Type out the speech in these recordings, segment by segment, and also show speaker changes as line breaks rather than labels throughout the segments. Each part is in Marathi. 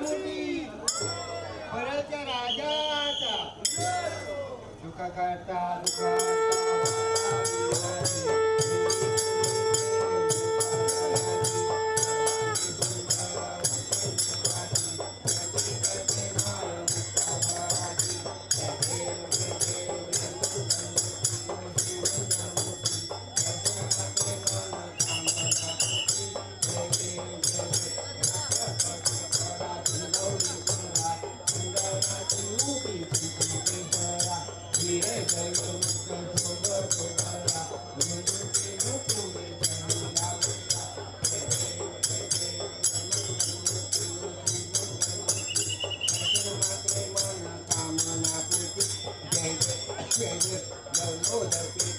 मोठी राजाचा. सुखा करता दुःखा आरती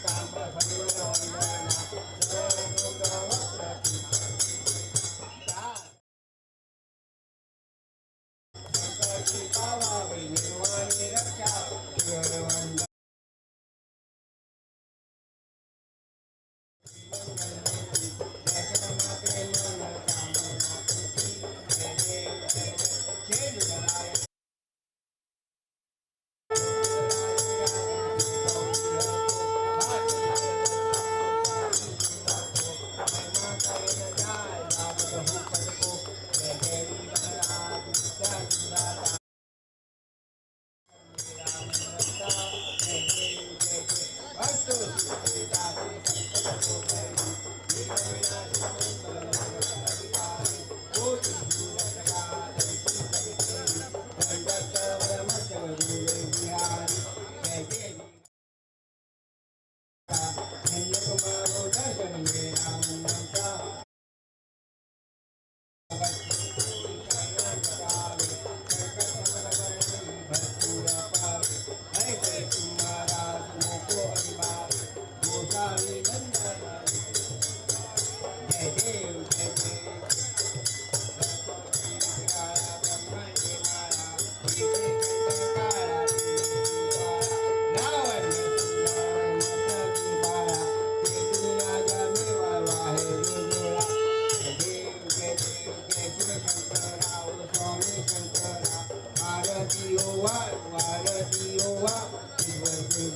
ओवा आरती ओवा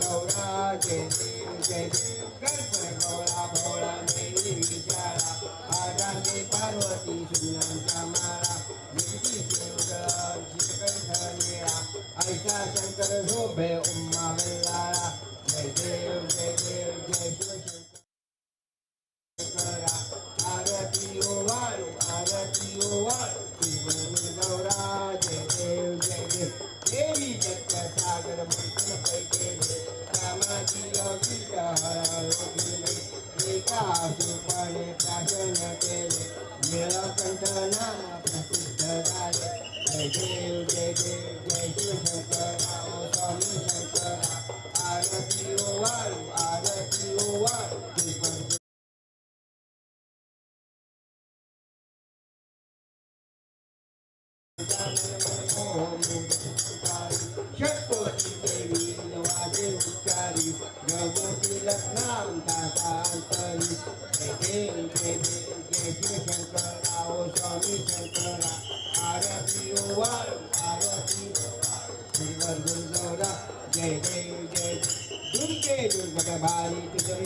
गौरा जय देव जय देव कर्पण गौरा भोळा देवी विचारा पार्वती सुनांचा माळा शिवकंठ निळा ऐसा शंकर झोभे उम्मा वेल्लाळा जय देव जय जगत सागर मंथन पैके रामाची एका प्राशन केले निळकंठ नाम प्रसिद्ध झाले जय देव जय देव जय स्वामी आरती आरती उच्चारी नवोटी लग्नांता अंतरी जय देव जय देव जय शिवशंकर राव स्वामी शंकरा आरती ओवाळू आरती श्रीवर गुरुगौरा जय देव जय दुर्गे दुर्गट भारी तुझरी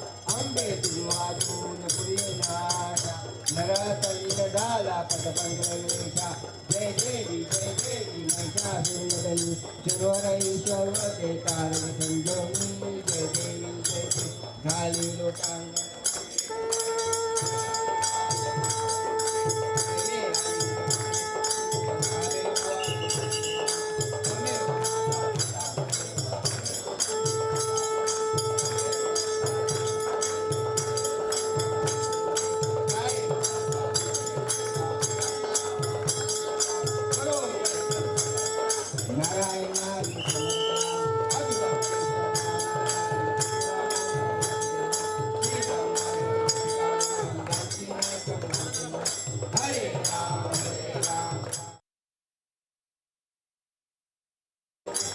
आंबे तुझवाचून पुढे नाशा नरतलीन झाला पटपंकलेशा जय देवी जय देवी महिषासुरमर्दिनी शिरोरई जय देवी जय देवी घाली लोटांगण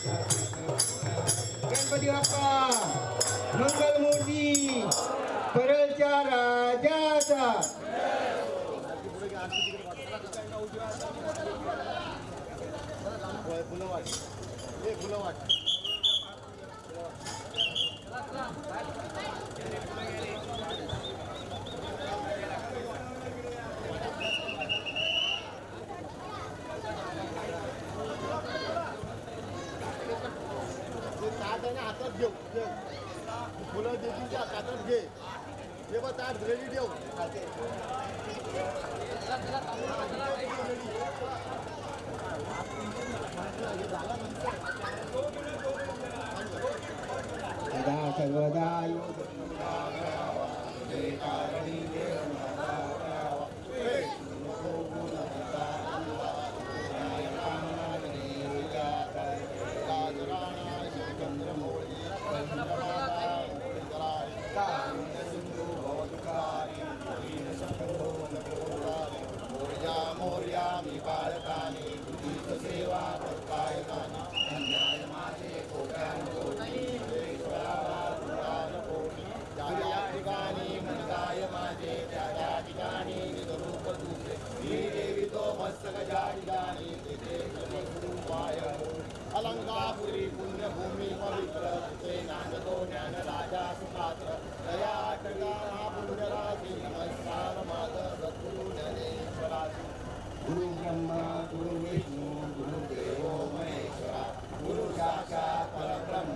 गणपती बाप्पा मंगलमूर्ती परळच्या राजाचा.
फुलं वाट फुलं वाट. हातात घेऊ. फुलं देतील त्या ताटात घे. हे बघ ताट रेडी ठेव.
सदा सर्वदा
माझे त्या ठिकाणी निजरूप तुझे मी देवी तो मस्तक ज्या ठिकाणी तिथे स्वरूपाय अलंकापुरी पुण्यभूमी पवित्र ते नांदतो ज्ञान राजा सुपात्र दया टका नमस्कार माझ सद्गुरु
गुरु ब्रह्मा गुरु विष्णू गुरु देवो
महेश्वरा गुरु साक्षात परब्रह्म।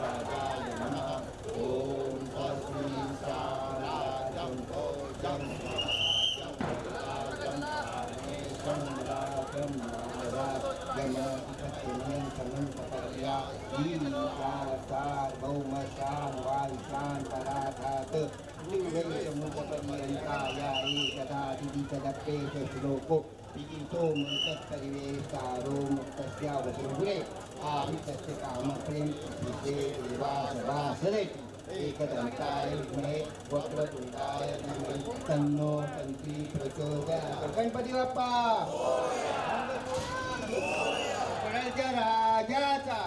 श्लोको विदितो मृतत्परिवेशारो मुक्तस्यावसुरे आहितस्य कामप्रेम विषे देवासवासरेति एकदन्ताय विद्महे तन्नो तन्त्री प्रचोदयात् गणपती बाप्पा राजाचा.